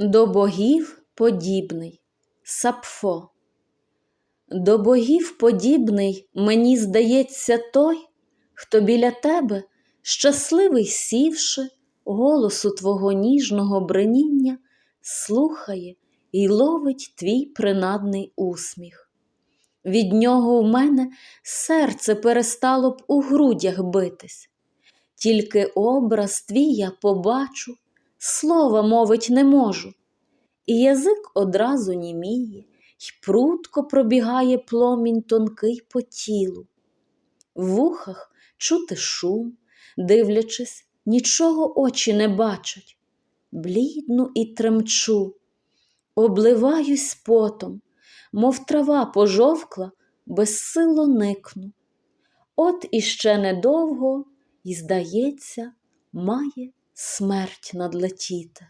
До богів подібний Сапфо. До богів подібний, мені здається, той, хто біля тебе, щасливий сівши, голосу твого ніжного бреніння, слухає і ловить твій принадний усміх. Від нього в мене серце перестало б у грудях битись, тільки образ твій я побачу, слова мовить не можу, і язик одразу німіє, й прутко пробігає пломінь тонкий по тілу. В вухах чути шум, дивлячись, нічого очі не бачать. Блідну і тремчу, обливаюсь потом, мов трава пожовкла, безсило никну. От іще недовго, і, здається, має смерть надлетіти.